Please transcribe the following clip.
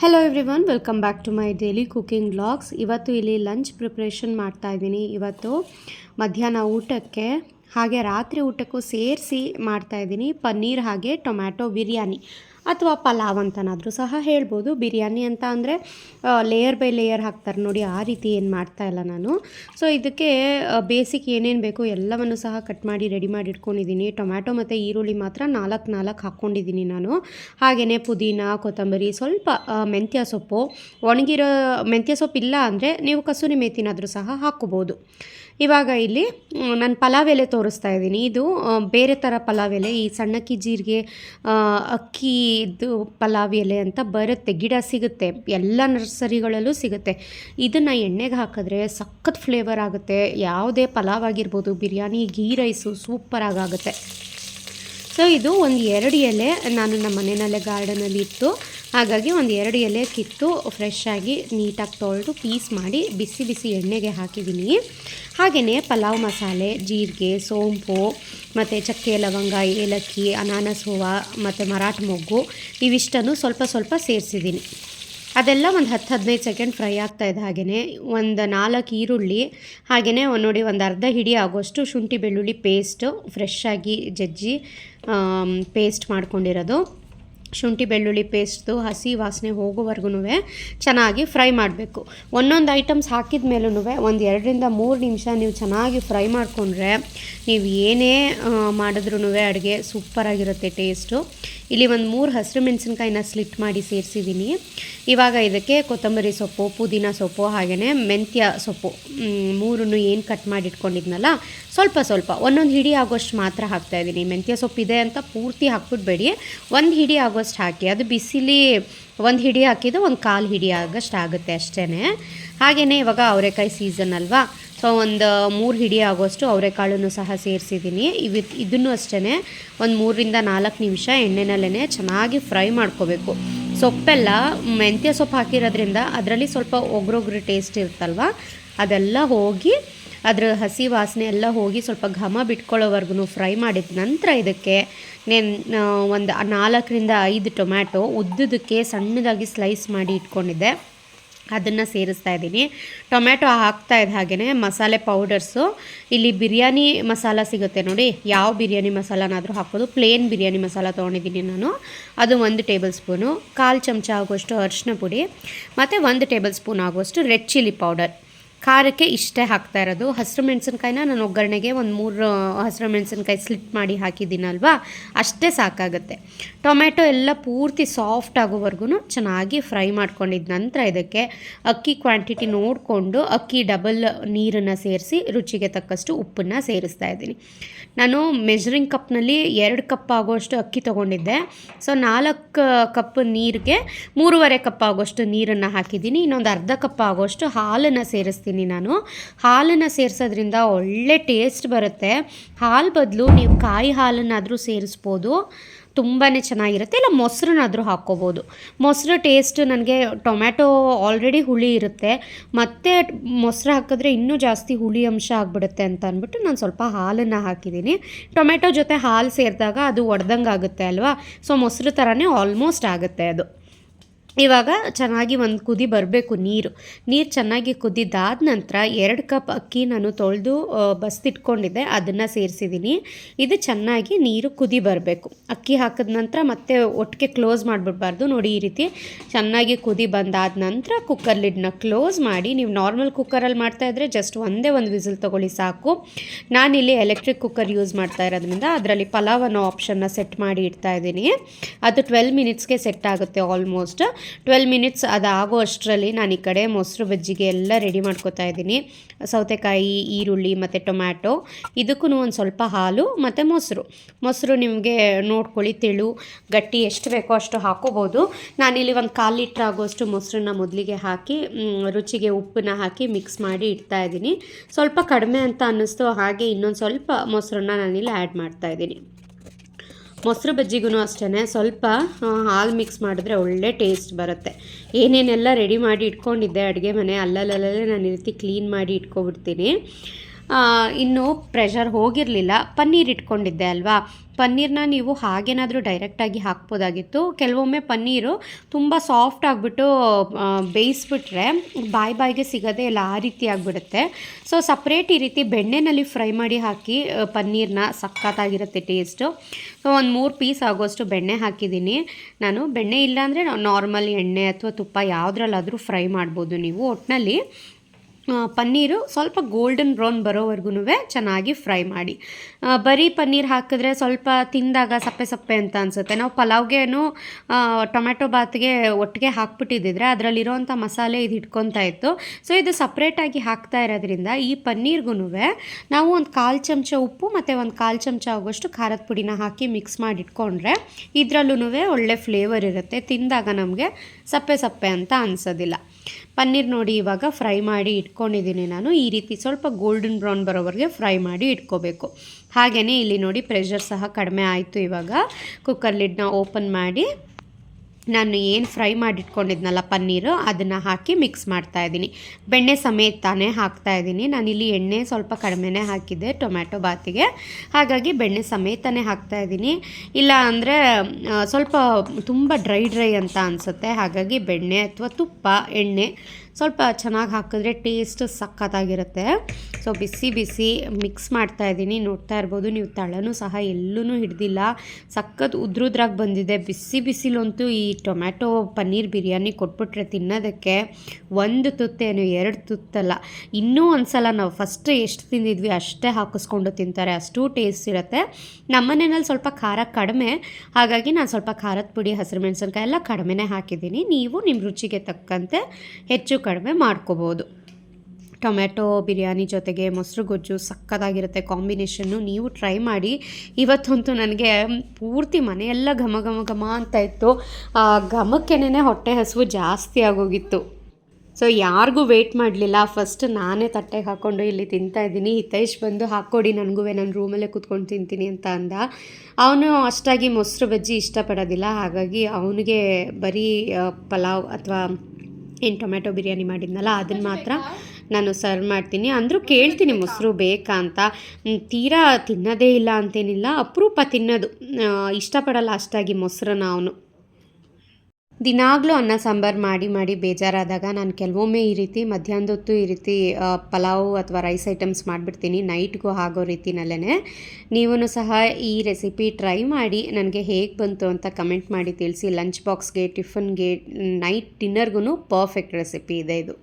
Hello everyone welcome back to my daily cooking blogs ಇವತ್ತು ಇಲ್ಲಿ lunch preparation ಮಾಡ್ತಾ ಇದ್ದೀನಿ. ಇವತ್ತು ಮಧ್ಯಾಹ್ನ ಊಟಕ್ಕೆ, ಹಾಗೆ ರಾತ್ರಿ ಊಟಕ್ಕೂ ಸೇರಿಸಿ ಮಾಡ್ತಾ ಇದ್ದೀನಿ. ಪನ್ನೀರ್ ಹಾಗೆ ಟೊಮ್ಯಾಟೊ ಬಿರಿಯಾನಿ. ಅಥವಾ ಪಲಾವ್ ಅಂತನಾದರೂ ಸಹ ಹೇಳ್ಬೋದು. ಬಿರಿಯಾನಿ ಅಂತ ಅಂದರೆ ಲೇಯರ್ ಬೈ ಲೇಯರ್ ಹಾಕ್ತಾರೆ ನೋಡಿ, ಆ ರೀತಿ ಏನು ಮಾಡ್ತಾ ಇಲ್ಲ ನಾನು. ಸೊ ಇದಕ್ಕೆ ಬೇಸಿಕ್ ಏನೇನು ಬೇಕು ಎಲ್ಲವನ್ನು ಸಹ ಕಟ್ ಮಾಡಿ ರೆಡಿ ಮಾಡಿ ಇಟ್ಕೊಂಡಿದ್ದೀನಿ. ಟೊಮ್ಯಾಟೊ ಮತ್ತು ಈರುಳ್ಳಿ ಮಾತ್ರ ನಾಲ್ಕು ನಾಲ್ಕು ಹಾಕ್ಕೊಂಡಿದ್ದೀನಿ ನಾನು. ಹಾಗೆಯೇ ಪುದೀನ, ಕೊತ್ತಂಬರಿ, ಸ್ವಲ್ಪ ಮೆಂತ್ಯ ಸೊಪ್ಪು. ಒಣಗಿರೋ, ಮೆಂತ್ಯ ಸೊಪ್ಪು ಇಲ್ಲ ಅಂದರೆ ನೀವು ಕಸೂರಿ ಮೇಥಿನಾದರೂ ಸಹ ಹಾಕ್ಕೋಬೋದು. ಇವಾಗ ಇಲ್ಲಿ ನಾನು ಪಲಾವ್ ಎಲೆ ತೋರಿಸ್ತಾ ಇದ್ದೀನಿ. ಇದು ಬೇರೆ ಥರ ಪಲಾವ್ ಎಲೆ, ಈ ಸಣ್ಣಕ್ಕಿ ಜೀರಿಗೆ ಅಕ್ಕಿ ಅಕ್ಕಿದು ಪಲಾವ್ ಎಲೆ ಅಂತ ಬರುತ್ತೆ. ಗಿಡ ಸಿಗುತ್ತೆ. ಎಲ್ಲ ನರ್ಸರಿಗಳಲ್ಲೂ ಸಿಗುತ್ತೆ. ಇದನ್ನು ಎಣ್ಣೆಗೆ ಹಾಕಿದ್ರೆ ಸಖತ್ ಫ್ಲೇವರ್ ಆಗುತ್ತೆ. ಯಾವುದೇ ಪಲಾವ್ ಆಗಿರ್ಬೋದು, ಬಿರಿಯಾನಿ ಗೀ ರೈಸು ಸೂಪರಾಗುತ್ತೆ ಸೊ ಇದು ಒಂದು ಎರಡು ಎಲೆ ನಾನು ನಮ್ಮ ಮನೆಯಲ್ಲೇ ಗಾರ್ಡನಲ್ಲಿ ಇತ್ತು ಹಾಗಾಗಿ ಒಂದು ಎರಡು ಎಲೆ ಕಿತ್ತು ಫ್ರೆಶ್ ಆಗಿ ನೀಟಾಗಿ ತೊಳೆದು ಪೀಸ್ ಮಾಡಿ ಬಿಸಿ ಬಿಸಿ ಎಣ್ಣೆಗೆ ಹಾಕಿದ್ದೀನಿ. ಹಾಗೆಯೇ ಪಲಾವ್ ಮಸಾಲೆ, ಜೀರಿಗೆ, ಸೋಂಪು, ಮತ್ತು ಚಕ್ಕೆ ಲವಂಗ, ಏಲಕ್ಕಿ, ಅನಾನಸ್ ಹೂವು, ಮತ್ತು ಮರಾಠ ಮೊಗ್ಗು, ಇವಿಷ್ಟನ್ನು ಸ್ವಲ್ಪ ಸ್ವಲ್ಪ ಸೇರಿಸಿದ್ದೀನಿ. ಅದೆಲ್ಲ ಒಂದು ಹತ್ತು ಹದಿನೈದು ಸೆಕೆಂಡ್ ಫ್ರೈ ಆಗ್ತಾ ಇದೆ ಹಾಗೆಯೇ ಒಂದು ನಾಲ್ಕು ಈರುಳ್ಳಿ ಹಾಗೆಯೇ ಒಂದು ನೋಡಿ ಒಂದು ಅರ್ಧ ಹಿಡಿ ಆಗೋಷ್ಟು ಶುಂಠಿ ಬೆಳ್ಳುಳ್ಳಿ ಪೇಸ್ಟು ಫ್ರೆಶ್ ಆಗಿ ಜಜ್ಜಿ ಪೇಸ್ಟ್ ಮಾಡ್ಕೊಂಡಿರೋದು. ಶುಂಠಿ ಬೆಳ್ಳುಳ್ಳಿ ಪೇಸ್ಟು ಹಸಿ ವಾಸನೆ ಹೋಗೋವರೆಗೂ ಚೆನ್ನಾಗಿ ಫ್ರೈ ಮಾಡಬೇಕು. ಒಂದೊಂದು ಐಟಮ್ಸ್ ಹಾಕಿದ ಮೇಲೂ ಒಂದು ಎರಡರಿಂದ ಮೂರು ನಿಮಿಷ ನೀವು ಚೆನ್ನಾಗಿ ಫ್ರೈ ಮಾಡಿಕೊಂಡ್ರೆ ನೀವು ಏನೇ ಮಾಡಿದ್ರೂ ಅಡುಗೆ ಸೂಪರಾಗಿರುತ್ತೆ ಟೇಸ್ಟು. ಇಲ್ಲಿ ಒಂದು ಮೂರು ಹಸಿರು ಮೆಣಸಿನ್ಕಾಯಿನ ಸ್ಲಿಟ್ ಮಾಡಿ ಸೇರಿಸಿದ್ದೀನಿ ಇವಾಗ ಇದಕ್ಕೆ ಕೊತ್ತಂಬರಿ ಸೊಪ್ಪು, ಪುದೀನ ಸೊಪ್ಪು ಹಾಗೆಯೇ ಮೆಂತ್ಯ ಸೊಪ್ಪು ಮೂರನ್ನು ಏನು ಕಟ್ ಮಾಡಿ ಇಟ್ಕೊಂಡಿದ್ನಲ್ಲ ಸ್ವಲ್ಪ ಸ್ವಲ್ಪ, ಒಂದೊಂದು ಹಿಡಿ ಆಗೋಷ್ಟು ಮಾತ್ರ ಹಾಕ್ತಾಯಿದ್ದೀನಿ ಮೆಂತ್ಯ ಸೊಪ್ಪು ಇದೆ ಅಂತ ಪೂರ್ತಿ ಹಾಕ್ಬಿಟ್ಬೇಡಿ ಒಂದು ಹಿಡಿ ಆಗೋಷ್ಟು ಹಾಕಿ. ಅದು ಬಿಸಿಲಿ ಒಂದು ಹಿಡಿ ಹಾಕಿದ್ರೆ ಒಂದು ಕಾಲು ಹಿಡಿ ಆಗೋಷ್ಟು ಆಗುತ್ತೆ ಅಷ್ಟೇ ಹಾಗೆಯೇ ಇವಾಗ ಅವರೆಕಾಯಿ ಸೀಸನ್ ಅಲ್ವಾ? ಸೊ ಒಂದು ಮೂರು ಹಿಡಿ ಆಗೋಷ್ಟು ಅವರೆಕಾಳನ್ನು ಸಹ ಸೇರಿಸಿದ್ದೀನಿ. ಇವ್ ಇದನ್ನು ಅಷ್ಟೇ ಒಂದು ಮೂರರಿಂದ ನಾಲ್ಕು ನಿಮಿಷ ಎಣ್ಣೆನಲ್ಲೇ ಚೆನ್ನಾಗಿ ಫ್ರೈ ಮಾಡ್ಕೋಬೇಕು. ಸೊಪ್ಪೆಲ್ಲ ಮೆಂತ್ಯ ಸೊಪ್ಪು ಹಾಕಿರೋದ್ರಿಂದ ಅದರಲ್ಲಿ ಸ್ವಲ್ಪ ಒಗ್ರೊಗ್ರು ಟೇಸ್ಟ್ ಇರುತ್ತಲ್ವ? ಅದೆಲ್ಲ ಹೋಗಿ ಅದ್ರ ಹಸಿ ವಾಸನೆ ಎಲ್ಲ ಹೋಗಿ ಸ್ವಲ್ಪ ಘಮ ಬಿಟ್ಕೊಳ್ಳೋವರೆಗೂ ಫ್ರೈ ಮಾಡಿದ ನಂತರ ಇದಕ್ಕೆ ನೆನ್ ಒಂದು ನಾಲ್ಕರಿಂದ ಐದು ಟೊಮ್ಯಾಟೊ ಉದ್ದದಕ್ಕೆ ಸಣ್ಣದಾಗಿ ಸ್ಲೈಸ್ ಮಾಡಿ ಇಟ್ಕೊಂಡಿದ್ದೆ. ಅದನ್ನು ಸೇರಿಸ್ತಾ ಇದ್ದೀನಿ. ಟೊಮ್ಯಾಟೊ ಹಾಕ್ತಾ ಇದ್ದ ಹಾಗೆಯೇ ಮಸಾಲೆ ಪೌಡರ್ಸು. ಇಲ್ಲಿ ಬಿರಿಯಾನಿ ಮಸಾಲ ಸಿಗುತ್ತೆ ನೋಡಿ, ಯಾವ ಬಿರಿಯಾನಿ ಮಸಾಲನಾದರೂ ಹಾಕ್ಬೋದು. ಪ್ಲೇನ್ ಬಿರಿಯಾನಿ ಮಸಾಲ ತೊಗೊಂಡಿದ್ದೀನಿ ನಾನು. ಅದು ಒಂದು ಟೇಬಲ್ ಸ್ಪೂನು. ಕಾಲು ಚಮಚ ಆಗುವಷ್ಟು ಅರಿಶಿನ ಪುಡಿ, ಮತ್ತು ಒಂದು ಟೇಬಲ್ ಸ್ಪೂನ್ ಆಗುವಷ್ಟು ರೆಡ್ ಚಿಲ್ಲಿ ಪೌಡರ್. ಖಾರಕ್ಕೆ ಇಷ್ಟೇ ಹಾಕ್ತಾ ಇರೋದು. ಹಸಿರು ಮೆಣಸಿನ್ಕಾಯಿನ ನಾನು ಒಗ್ಗರಣೆಗೆ ಒಂದು ಮೂರು ಹಸಿರು ಮೆಣಸಿನ್ಕಾಯಿ ಸ್ಲಿಟ್ ಮಾಡಿ ಹಾಕಿದ್ದೀನಲ್ವಾ? ಅಷ್ಟೇ ಸಾಕಾಗುತ್ತೆ. ಟೊಮೆಟೊ ಎಲ್ಲ ಪೂರ್ತಿ ಸಾಫ್ಟ್ ಆಗೋವರೆಗೂ ಚೆನ್ನಾಗಿ ಫ್ರೈ ಮಾಡ್ಕೊಂಡಿದ್ದ ನಂತರ ಇದಕ್ಕೆ ಅಕ್ಕಿ ಕ್ವಾಂಟಿಟಿ ನೋಡಿಕೊಂಡು ಅಕ್ಕಿ ಡಬಲ್ ನೀರನ್ನು ಸೇರಿಸಿ ರುಚಿಗೆ ತಕ್ಕಷ್ಟು ಉಪ್ಪನ್ನು ಸೇರಿಸ್ತಾ ಇದ್ದೀನಿ. ನಾನು ಮೆಜರಿಂಗ್ ಕಪ್ನಲ್ಲಿ ಎರಡು ಕಪ್ ಆಗೋಷ್ಟು ಅಕ್ಕಿ ತೊಗೊಂಡಿದ್ದೆ. ಸೊ ನಾಲ್ಕು ಕಪ್ ನೀರಿಗೆ ಮೂರುವರೆ ಕಪ್ ಆಗೋಷ್ಟು ನೀರನ್ನು ಹಾಕಿದ್ದೀನಿ. ಇನ್ನೊಂದು ಅರ್ಧ ಕಪ್ ಆಗೋಷ್ಟು ಹಾಲನ್ನು ಸೇರಿಸ್ತೀನಿ. ನಾನು. ಹಾಲನ್ನು ಸೇರಿಸೋದ್ರಿಂದ ಒಳ್ಳೆ ಟೇಸ್ಟ್ ಬರುತ್ತೆ. ಹಾಲು ಬದಲು ನೀವು ಕಾಯಿ ಹಾಲನ್ನಾದರೂ ಸೇರಿಸ್ಬೋದು. ತುಂಬಾ ಚೆನ್ನಾಗಿರುತ್ತೆ. ಇಲ್ಲ, ಮೊಸರನ್ನಾದರೂ ಹಾಕ್ಕೋಬೋದು. ಮೊಸರು ಟೇಸ್ಟ್ ನನಗೆ ಟೊಮ್ಯಾಟೊ ಆಲ್ರೆಡಿ ಹುಳಿ ಇರುತ್ತೆ. ಮತ್ತು ಮೊಸರು ಹಾಕಿದ್ರೆ ಇನ್ನೂ ಜಾಸ್ತಿ ಹುಳಿ ಅಂಶ ಆಗಿಬಿಡುತ್ತೆ ಅಂತ ಅಂದ್ಬಿಟ್ಟು ನಾನು ಸ್ವಲ್ಪ ಹಾಲನ್ನು ಹಾಕಿದ್ದೀನಿ. ಟೊಮೆಟೊ ಜೊತೆ ಹಾಲು ಸೇರಿದಾಗ ಅದು ಒಡೆದಂಗೆ ಆಗುತ್ತೆ ಅಲ್ವಾ? ಸೊ ಮೊಸರು ಥರನೇ ಆಲ್ಮೋಸ್ಟ್ ಆಗುತ್ತೆ ಅದು. ಇವಾಗ ಚೆನ್ನಾಗಿ ಒಂದು ಕುದಿ ಬರಬೇಕು ನೀರು. ನೀರು ಚೆನ್ನಾಗಿ ಕುದಿದಾದ ನಂತರ ಎರಡು ಕಪ್ ಅಕ್ಕಿ ನಾನು ತೊಳೆದು ಬಸ್ತಿಟ್ಕೊಂಡಿದ್ದೆ, ಅದನ್ನು ಸೇರಿಸಿದ್ದೀನಿ ಇದು ಚೆನ್ನಾಗಿ ನೀರು ಕುದಿ ಬರಬೇಕು. ಅಕ್ಕಿ ಹಾಕಿದ ನಂತರ ಮತ್ತೆ ಒಟ್ಟಿಗೆ ಕ್ಲೋಸ್ ಮಾಡಿಬಿಡ್ಬಾರ್ದು. ನೋಡಿ ಈ ರೀತಿ ಚೆನ್ನಾಗಿ ಕುದಿ ಬಂದಾದ ನಂತರ ಕುಕ್ಕರ್ ಲಿಡ್ನ ಕ್ಲೋಸ್ ಮಾಡಿ, ನೀವು ನಾರ್ಮಲ್ ಕುಕ್ಕರಲ್ಲಿ ಮಾಡ್ತಾಯಿದ್ರೆ ಜಸ್ಟ್ ಒಂದೇ ಒಂದು ವಿಸಿಲ್ ತೊಗೊಳ್ಳಿ ಸಾಕು. ನಾನಿಲ್ಲಿ ಎಲೆಕ್ಟ್ರಿಕ್ ಕುಕ್ಕರ್ ಯೂಸ್ ಮಾಡ್ತಾ ಇರೋದ್ರಿಂದ ಅದರಲ್ಲಿ ಪಲಾವ್ ಅನ್ನೋ ಆಪ್ಷನ್ನ ಸೆಟ್ ಮಾಡಿ ಇಡ್ತಾ ಇದ್ದೀನಿ. ಅದು ಟ್ವೆಲ್ ಮಿನಿಟ್ಸ್ಗೆ ಸೆಟ್ ಆಗುತ್ತೆ ಆಲ್ಮೋಸ್ಟ್ ಟ್ವೆಲ್ ಮಿನಿಟ್ಸ್ ಅದಾಗೋ ಅಷ್ಟರಲ್ಲಿ ನಾನು ಈ ಕಡೆ ಮೊಸರು, ಬಜ್ಜಿಗೆ ಎಲ್ಲ ರೆಡಿ ಮಾಡ್ಕೋತಾ ಇದ್ದೀನಿ. ಸೌತೆಕಾಯಿ, ಈರುಳ್ಳಿ ಮತ್ತು ಟೊಮ್ಯಾಟೊ. ಇದಕ್ಕೂ ಒಂದು ಸ್ವಲ್ಪ ಹಾಲು ಮತ್ತು ಮೊಸರು. ಮೊಸರು ನಿಮಗೆ ನೋಡ್ಕೊಳ್ಳಿ, ತೆಳು. ಗಟ್ಟಿ ಎಷ್ಟು ಬೇಕೋ ಅಷ್ಟು ಹಾಕೋಬೋದು. ನಾನಿಲ್ಲಿ ಒಂದು ಕಾಲು ಲೀಟ್ರ್ ಆಗೋಷ್ಟು ಮೊಸರನ್ನ ಮೊದಲಿಗೆ ಹಾಕಿ ರುಚಿಗೆ ಉಪ್ಪನ್ನ ಹಾಕಿ ಮಿಕ್ಸ್ ಮಾಡಿ ಇಡ್ತಾ ಇದ್ದೀನಿ. ಸ್ವಲ್ಪ ಕಡಿಮೆ ಅಂತ ಅನ್ನಿಸ್ತು, ಹಾಗೆ ಇನ್ನೊಂದು ಸ್ವಲ್ಪ ಮೊಸರನ್ನ ನಾನಿಲ್ಲಿ ಆ್ಯಡ್ ಮಾಡ್ತಾ ಇದ್ದೀನಿ. ಮೊಸರು ಬಜ್ಜಿಗೂ ಅಷ್ಟೇ ಸ್ವಲ್ಪ ಹಾಲು ಮಿಕ್ಸ್ ಮಾಡಿದ್ರೆ ಒಳ್ಳೆ ಟೇಸ್ಟ್ ಬರುತ್ತೆ. ಏನೇನೆಲ್ಲ ರೆಡಿ ಮಾಡಿ ಇಟ್ಕೊಂಡಿದ್ದೆ ಅಡುಗೆ ಮನೆ, ಅಲ್ಲಲ್ಲಲ್ಲೇ ನಾನು ಈ ರೀತಿ ಕ್ಲೀನ್ ಮಾಡಿ ಇಟ್ಕೊಬಿಡ್ತೀನಿ. ಇನ್ನು ಪ್ರೆಷರ್ ಹೋಗಿರಲಿಲ್ಲ. ಪನ್ನೀರ್ ಇಟ್ಕೊಂಡಿದ್ದೆ ಅಲ್ವಾ? ಪನ್ನೀರ್ನ ನೀವು ಹಾಗೇನಾದರೂ ಡೈರೆಕ್ಟಾಗಿ ಹಾಕ್ಬೋದಾಗಿತ್ತು. ಕೆಲವೊಮ್ಮೆ ಪನ್ನೀರು ತುಂಬ ಸಾಫ್ಟ್ ಆಗಿಬಿಟ್ಟು ಬೇಯಿಸ್ಬಿಟ್ರೆ ಬಾಯಿ ಬಾಯಿಗೆ ಸಿಗೋದೇ ಇಲ್ಲ. ಆ ರೀತಿ ಆಗಿಬಿಡುತ್ತೆ. ಸೊ ಸಪ್ರೇಟ್ ಈ ರೀತಿ ಬೆಣ್ಣೆನಲ್ಲಿ ಫ್ರೈ ಮಾಡಿ ಹಾಕಿ ಪನ್ನೀರ್ನ ಸಖತ್ತಾಗಿರುತ್ತೆ ಟೇಸ್ಟು ಸೊ ಒಂದು ಮೂರು ಪೀಸ್ ಆಗೋಷ್ಟು ಬೆಣ್ಣೆ ಹಾಕಿದ್ದೀನಿ. ನಾನು ಬೆಣ್ಣೆ ಇಲ್ಲಾಂದರೆ ನಾರ್ಮಲ್ ಎಣ್ಣೆ ಅಥವಾ ತುಪ್ಪ ಯಾವುದ್ರಲ್ಲಾದರೂ ಫ್ರೈ ಮಾಡ್ಬೋದು ನೀವು ಒಟ್ಟಿನಲ್ಲಿ ಪನ್ನೀರು ಸ್ವಲ್ಪ ಗೋಲ್ಡನ್ ಬ್ರೌನ್ ಬರೋವರೆಗೂ ಚೆನ್ನಾಗಿ ಫ್ರೈ ಮಾಡಿ. ಬರೀ ಪನ್ನೀರ್ ಹಾಕಿದ್ರೆ ಸ್ವಲ್ಪ ತಿಂದಾಗ ಸಪ್ಪೆ ಸಪ್ಪೆ ಅಂತ ಅನಿಸುತ್ತೆ. ನಾವು ಪಲಾವ್ಗೇನು ಟೊಮೆಟೊ ಬಾತ್ಗೆ ಒಟ್ಟಿಗೆ ಹಾಕ್ಬಿಟ್ಟಿದ್ದಿದ್ರೆ ಅದರಲ್ಲಿರೋವಂಥ ಮಸಾಲೆ ಇದು ಇಟ್ಕೊತಾ ಇತ್ತು. ಸೊ ಇದು ಸಪ್ರೇಟಾಗಿ ಹಾಕ್ತಾ ಇರೋದ್ರಿಂದ ಈ ಪನ್ನೀರ್ಗೂ ನಾವು ಒಂದು ಕಾಲು ಚಮಚ ಉಪ್ಪು ಮತ್ತು ಒಂದು ಕಾಲು ಚಮಚ ಆಗೋಷ್ಟು ಖಾರದ ಪುಡಿನ ಹಾಕಿ ಮಿಕ್ಸ್ ಮಾಡಿ ಇಟ್ಕೊಂಡ್ರೆ ಇದರಲ್ಲೂ ಒಳ್ಳೆ ಫ್ಲೇವರ್ ಇರುತ್ತೆ. ತಿಂದಾಗ ನಮಗೆ ಸಪ್ಪೆ ಸಪ್ಪೆ ಅಂತ ಅನಿಸೋದಿಲ್ಲ. ಪನ್ನೀರ್ ನೋಡಿ ಇವಾಗ ಫ್ರೈ ಮಾಡಿ ಇಟ್ಕೊಂಡಿದ್ದೀನಿ ನಾನು. ಈ ರೀತಿ ಸ್ವಲ್ಪ ಗೋಲ್ಡನ್ ಬ್ರೌನ್ ಬರೋವರೆಗೆ ಫ್ರೈ ಮಾಡಿ ಇಟ್ಕೋಬೇಕು. ಹಾಗೆಯೇ ಇಲ್ಲಿ ನೋಡಿ ಪ್ರೆಷರ್ ಸಹ ಕಡಿಮೆ ಆಯಿತು ಇವಾಗ. ಕುಕ್ಕರ್ ಲಿಡ್ನ ಓಪನ್ ಮಾಡಿ ನಾನು ಏನು ಫ್ರೈ ಮಾಡಿಟ್ಕೊಂಡಿದ್ನಲ್ಲ ಪನ್ನೀರು, ಅದನ್ನು ಹಾಕಿ ಮಿಕ್ಸ್ ಮಾಡ್ತಾ ಇದ್ದೀನಿ. ಬೆಣ್ಣೆ ಸಮೇತ ತಾನೇ ಇದ್ದೀನಿ. ನಾನಿಲ್ಲಿ ಎಣ್ಣೆ ಸ್ವಲ್ಪ ಕಡಿಮೆನೇ ಹಾಕಿದ್ದೆ, ಟೊಮ್ಯಾಟೊ ಬಾತಿಗೆ. ಹಾಗಾಗಿ ಬೆಣ್ಣೆ ಸಮೇತನೇ ಹಾಕ್ತಾ ಇದ್ದೀನಿ. ಇಲ್ಲ ಅಂದರೆ ಸ್ವಲ್ಪ ತುಂಬ ಡ್ರೈ ಡ್ರೈ ಅಂತ ಅನಿಸುತ್ತೆ. ಹಾಗಾಗಿ ಬೆಣ್ಣೆ ಅಥವಾ ತುಪ್ಪ, ಎಣ್ಣೆ ಸ್ವಲ್ಪ ಚೆನ್ನಾಗಿ ಹಾಕಿದ್ರೆ ಟೇಸ್ಟ್ ಸಖತ್ತಾಗಿರುತ್ತೆ. ಸೊ ಬಿಸಿ ಬಿಸಿ ಮಿಕ್ಸ್ ಮಾಡ್ತಾ ಇದ್ದೀನಿ. ನೋಡ್ತಾ ಇರ್ಬೋದು, ನೀವು ತಳನೂ ಸಹ ಎಲ್ಲೂ ಹಿಡ್ದಿಲ್ಲ. ಸಖತ್ ಉದ್ರುದ್ರಾಗಿ ಬಂದಿದೆ. ಬಿಸಿ ಬಿಸಿಲಂತೂ ಈ ಟೊಮ್ಯಾಟೊ, ಪನ್ನೀರ್ ಬಿರಿಯಾನಿ ಕೊಟ್ಬಿಟ್ರೆ ತಿನ್ನೋದಕ್ಕೆ ಒಂದು ತುತ್ತೇನು ಎರಡು ತುತ್ತಲ್ಲ. ಇನ್ನೂ ಒಂದು ಸಲ ನಾವು ಫಸ್ಟ್ ಎಷ್ಟು ತಿಂದಿದ್ವಿ ಅಷ್ಟೇ ಹಾಕಿಸ್ಕೊಂಡು ತಿಂತಾರೆ. ಅಷ್ಟು ಟೇಸ್ಟ್ ಇರುತ್ತೆ. ನಮ್ಮನೆಯಲ್ಲಿ ಸ್ವಲ್ಪ ಖಾರ ಕಡಿಮೆ. ಹಾಗಾಗಿ ನಾನು ಸ್ವಲ್ಪ ಖಾರದ ಪುಡಿ, ಹಸಿರು ಮೆಣಸಿನ್ಕಾಯಿ ಎಲ್ಲ ಕಡಿಮೆನೇ ಹಾಕಿದ್ದೀನಿ. ನೀವು ನಿಮ್ಮ ರುಚಿಗೆ ತಕ್ಕಂತೆ ಹೆಚ್ಚು ಕಡಿಮೆ ಮಾಡ್ಕೋಬೋದು. ಟೊಮೆಟೊ ಬಿರಿಯಾನಿ ಜೊತೆಗೆ ಮೊಸರು ಗೊಜ್ಜು ಸಕ್ಕತ್ತಾಗಿರುತ್ತೆ ಕಾಂಬಿನೇಷನ್ನು ನೀವು ಟ್ರೈ ಮಾಡಿ. ಇವತ್ತಂತೂ ನನಗೆ ಪೂರ್ತಿ ಮನೆಯೆಲ್ಲ ಘಮ ಘಮ ಘಮ ಅಂತ ಇತ್ತು. ಆ ಘಮಕ್ಕೆನೇ ಹೊಟ್ಟೆ ಹಸಿವು ಜಾಸ್ತಿ ಆಗೋಗಿತ್ತು. ಸೊ ಯಾರಿಗೂ ವೆಯ್ಟ್ ಮಾಡಲಿಲ್ಲ. ಫಸ್ಟ್ ನಾನೇ ತಟ್ಟೆಗೆ ಹಾಕ್ಕೊಂಡು ಇಲ್ಲಿ ತಿಂತಾ ಇದ್ದೀನಿ. ಹಿತೈಶ್ ಬಂದು ಹಾಕ್ಕೊಡಿ ನನಗೂ ನಾನು ರೂಮಲ್ಲೇ ಕೂತ್ಕೊಂಡು ತಿಂತೀನಿ ಅಂತ ಅಂದ. ಅವನು ಅಷ್ಟಾಗಿ ಮೊಸರು ಬಜ್ಜಿ ಇಷ್ಟಪಡೋದಿಲ್ಲ. ಹಾಗಾಗಿ ಅವನಿಗೆ ಬರೀ ಪಲಾವ್ ಅಥವಾ ಏನು ಟೊಮೆಟೊ ಬಿರಿಯಾನಿ ಮಾಡಿದ್ನಲ್ಲ ಅದನ್ನು ಮಾತ್ರ ನಾನು ಸರ್ವ್ ಮಾಡ್ತೀನಿ. ಅಂದರೂ ಕೇಳ್ತೀನಿ ಮೊಸರು ಬೇಕಾ ಅಂತ. ತೀರಾ ತಿನ್ನೋದೇ ಇಲ್ಲ ಅಂತೇನಿಲ್ಲ ಅಪರೂಪ ತಿನ್ನೋದು. ಇಷ್ಟಪಡಲ್ಲ ಅಷ್ಟಾಗಿ ಮೊಸರನ್ನ ಅವನು. ದಿನಾಗಲೂ ಅನ್ನ, ಸಾಂಬಾರು ಮಾಡಿ ಮಾಡಿ ಬೇಜಾರಾದಾಗ ನಾನು ಕೆಲವೊಮ್ಮೆ ಈ ರೀತಿ ಮಧ್ಯಾಹ್ನದ ಹೊತ್ತು ಈ ರೀತಿ ಪಲಾವು ಪಲಾವ್ ಅಥವಾ ರೈಸ್ ಐಟಮ್ಸ್ ಮಾಡಿಬಿಡ್ತೀನಿ. ನೈಟ್ಗೂ ಆಗೋ ರೀತಿನಲ್ಲೇ ನೀವೂ ಸಹ ಈ ರೆಸಿಪಿ ಟ್ರೈ ಮಾಡಿ, ನನಗೆ ಹೇಗೆ ಬಂತು ಅಂತ ಕಮೆಂಟ್ ಮಾಡಿ ತಿಳಿಸಿ. ಲಂಚ್ ಬಾಕ್ಸ್ಗೆ, ಟಿಫನ್ಗೆ, ನೈಟ್ ಡಿನ್ನರ್ಗೂ ಪರ್ಫೆಕ್ಟ್ ರೆಸಿಪಿ ಇದೆ ಇದು.